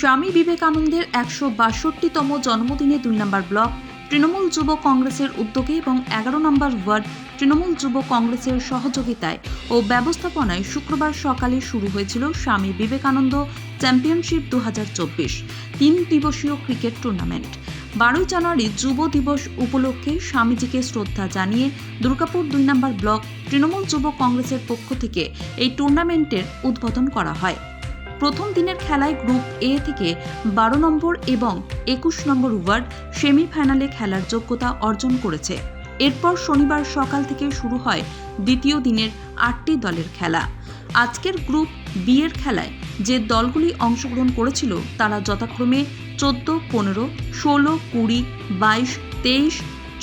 স্বামী বিবেকানন্দের একশো বাষট্টিতম জন্মদিনে দুই নম্বর ব্লক, তৃণমূল যুব কংগ্রেসের উদ্যোগে এবং এগারো নম্বর ওয়ার্ড, তৃণমূল যুব কংগ্রেসের সহযোগিতায় ও ব্যবস্থাপনায় শুক্রবার সকালে শুরু হয়েছিল স্বামী বিবেকানন্দ চ্যাম্পিয়নশিপ দু তিন দিবসীয় ক্রিকেট টুর্নামেন্ট। বারোই জানুয়ারি যুব দিবস উপলক্ষে স্বামীজিকে শ্রদ্ধা জানিয়ে দুর্গাপুর দুই নম্বর ব্লক, তৃণমূল যুব কংগ্রেসের পক্ষ থেকে এই টুর্নামেন্টের উদ্বোধন করা হয়। প্রথম দিনের খেলায় গ্রুপ এ থেকে বারো নম্বর এবং একুশ নম্বর ওয়ার্ড সেমিফাইনালে খেলার যোগ্যতা অর্জন করেছে। এরপর শনিবার সকাল থেকে শুরু হয় দ্বিতীয় দিনের আটটি দলের খেলা। আজকের গ্রুপ বি এর খেলায় যে দলগুলি অংশগ্রহণ করেছিল তারা যথাক্রমে চোদ্দ, পনেরো, ষোলো, কুড়ি, বাইশ, তেইশ,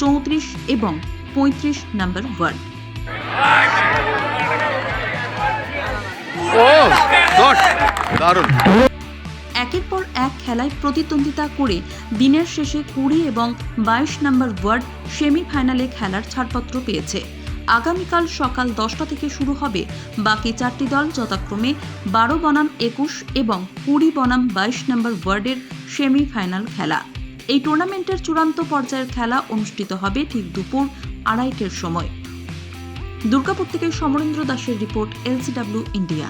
চৌত্রিশ এবং পঁয়ত্রিশ নম্বর ওয়ার্ড একের পর এক খেলায় প্রতিদ্বন্দ্বিতা করে দিনের শেষে কুড়ি এবং বাইশ নম্বর ওয়ার্ড সেমিফাইনালে খেলার ছাড়পত্র পেয়েছে। আগামীকাল সকাল দশটা থেকে শুরু হবে বাকি চারটি দল যথাক্রমে বারো বনাম একুশ এবং কুড়ি বনাম বাইশ নম্বর ওয়ার্ডের সেমিফাইনাল খেলা। এই টুর্নামেন্টের চূড়ান্ত পর্যায়ের খেলা অনুষ্ঠিত হবে ঠিক দুপুর আড়াইটের সময়। দুর্গাপুর থেকে সমরেন্দ্র দাসের রিপোর্ট, এলসিডব্লিউ, ইন্ডিয়া।